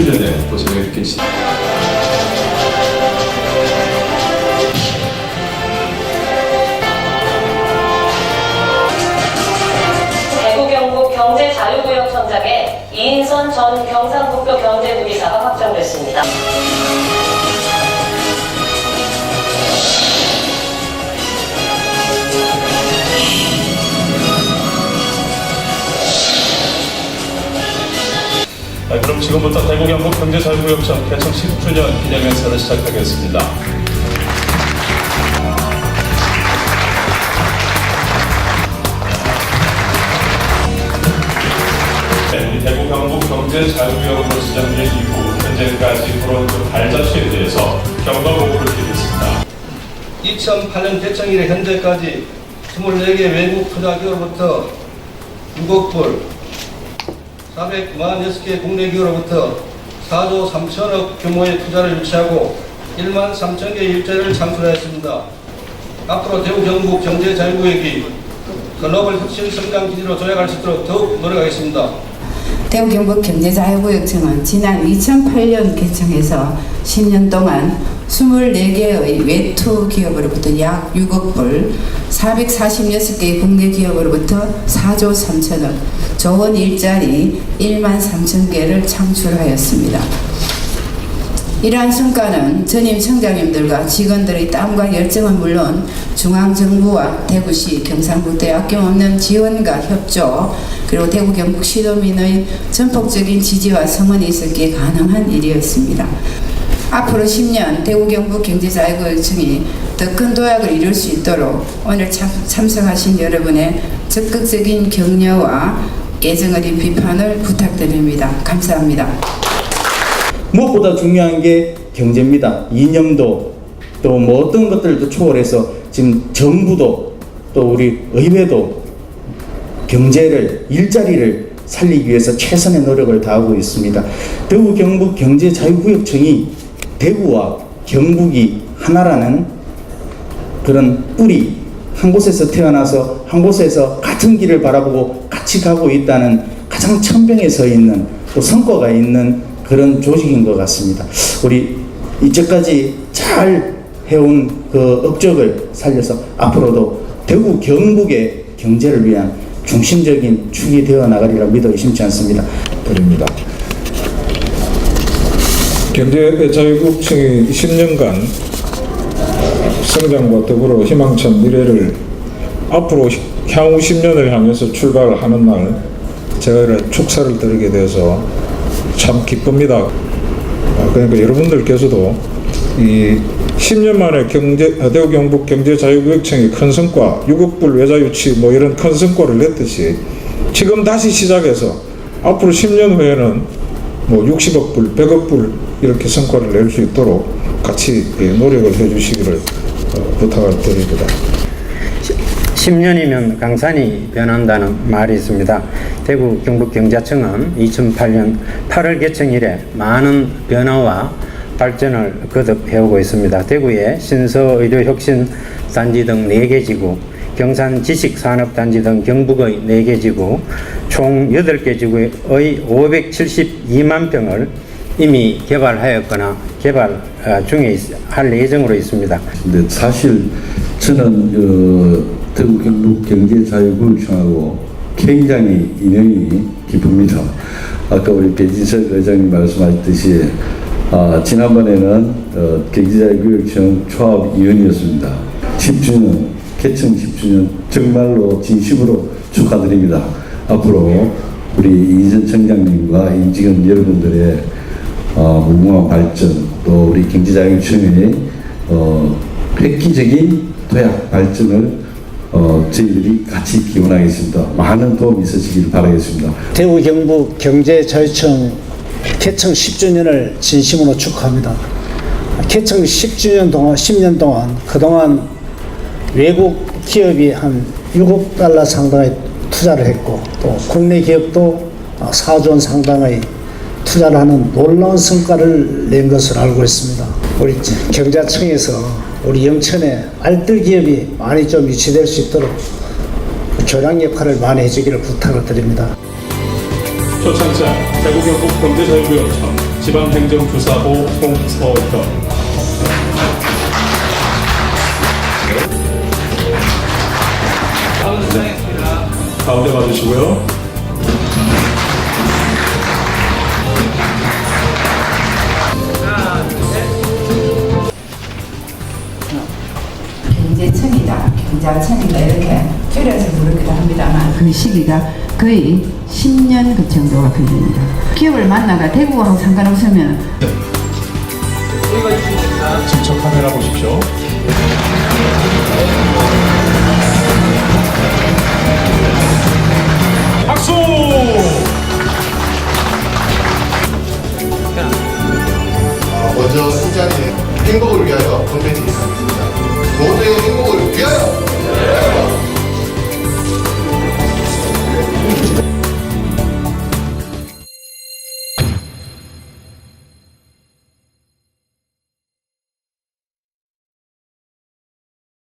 10주년의 고생을 느끼시다. 대구 경북 경제자유구역청장에 이인선 전 경상북도 경제부기사가 확정됐습니다. 아, 그럼 지금부터 대구 경북 경제자유구역청 개청 10주년 기념 행사를 시작하겠습니다. 네, 이 대구 경북 경제자유구역으로 지정된 이후 현재까지 돌아온 그 발자취에 대해서 경과 보고를 드리겠습니다. 2008년 개청 이래 현재까지 24개 외국 투자 기업으로부터 6억 불, 446개 국내 기업으로부터 4조 3천억 규모의 투자를 유치하고 1만 3천 개 일자리를 창출하였습니다. 앞으로 대구 경북 경제자유구역이 글로벌 혁신 성장 기지로 도약할 수 있도록 더욱 노력하겠습니다. 대구 경북 경제자유구역청은 지난 2008년 개청해서 10년 동안 24개의 외투 기업으로부터 약 6억 불, 446개의 국내 기업으로부터 4조 3천억, 조원 일자리 1만 3천 개를 창출하였습니다. 이러한 성과는 전임 청장님들과 직원들의 땀과 열정은 물론 중앙정부와 대구시 경상북도의 아낌없는 지원과 협조 그리고 대구 경북 시도민의 전폭적인 지지와 성원이 있었기에 가능한 일이었습니다. 앞으로 10년 대구 경북 경제자유구역청이 더 큰 도약을 이룰 수 있도록 오늘 참, 참석하신 여러분의 적극적인 격려와 깨정 어린 비판을 부탁드립니다. 감사합니다. 무엇보다 중요한 게 경제입니다. 이념도 또 뭐 어떤 것들도 초월해서 지금 정부도 또 우리 의회도 경제를 일자리를 살리기 위해서 최선의 노력을 다하고 있습니다. 대구 경북 경제 자유구역청이 대구와 경북이 하나라는 그런 뿌리 한 곳에서 태어나서 한 곳에서 같은 길을 바라보고 같이 가고 있다는 가장 천병에 서 있는 또 성과가 있는 그런 조직인 것 같습니다. 우리 이제까지 잘 해온 그 업적을 살려서 앞으로도 대구 경북의 경제를 위한 중심적인 축이 되어 나가리라 믿어 의심치 않습니다. 드립니다. 경제 자유국청이 10년간 성장과 더불어 희망찬 미래를 앞으로 향후 10년을 향해서 출발하는 날 제가 이런 축사를 드리게 돼서 참 기쁩니다. 아, 그러니까 여러분들께서도 이 10년 만에 경제, 아, 대구 경북 경제자유구역청이 큰 성과, 6억 불 외자 유치 뭐 이런 큰 성과를 냈듯이 지금 다시 시작해서 앞으로 10년 후에는 뭐 60억 불, 100억 불 이렇게 성과를 낼 수 있도록 같이 예, 노력을 해 주시기를 어, 부탁을 드립니다. 10년이면 강산이 변한다는 말이 있습니다. 대구 경북경제청은 2008년 8월 개청 이래 많은 변화와 발전을 거듭해오고 있습니다. 대구에 신서의료혁신단지 등 4개 지구, 경산 지식산업단지 등 경북의 4개 지구, 총 8개 지구의 572만 평을 이미 개발하였거나 개발 어, 중에 있- 할 예정으로 있습니다. 근데 사실 저는 어, 대구 경북 경제자유구역청하고 굉장히 인연이 깊습니다. 아까 우리 배진석 의장님 말씀하셨듯이 아, 지난번에는 어, 경제자유구역청 초합위원이었습니다. 10주년, 개청 10주년 정말로 진심으로 축하드립니다. 앞으로 우리 이전 청장님과 임직원 여러분들의 어, 무궁한 발전 또 우리 경제자유청의 어, 획기적인 도약 발전을 어, 저희들이 같이 기원하겠습니다. 많은 도움이 있으시길 바라겠습니다. 대구 경북 경제자유청 개청 10주년을 진심으로 축하합니다. 개청 10주년 동안 10년 동안 그동안 외국 기업이 한 6억 달러 상당의 투자를 했고 또 국내 기업도 4조 원 상당의 투자를 하는 놀라운 성과를 낸 것을 알고 있습니다. 우리 경자청에서 우리 영천에 알뜰 기업이 많이 좀 유치될 수 있도록 교량 역할을 많이 해주기를 부탁을 드립니다. 초창장 대구 경북 경제자유구역청 지방행정주사부 송서현 가운데 봐주시고요. 장천인가 이렇게 줄여서 부르기도 합니다만 그 시기가 거의 10년 그 정도가 걸립니다. 기업을 만나가 대구하고 상관없으면 직접 카메라 보십시오. 박수!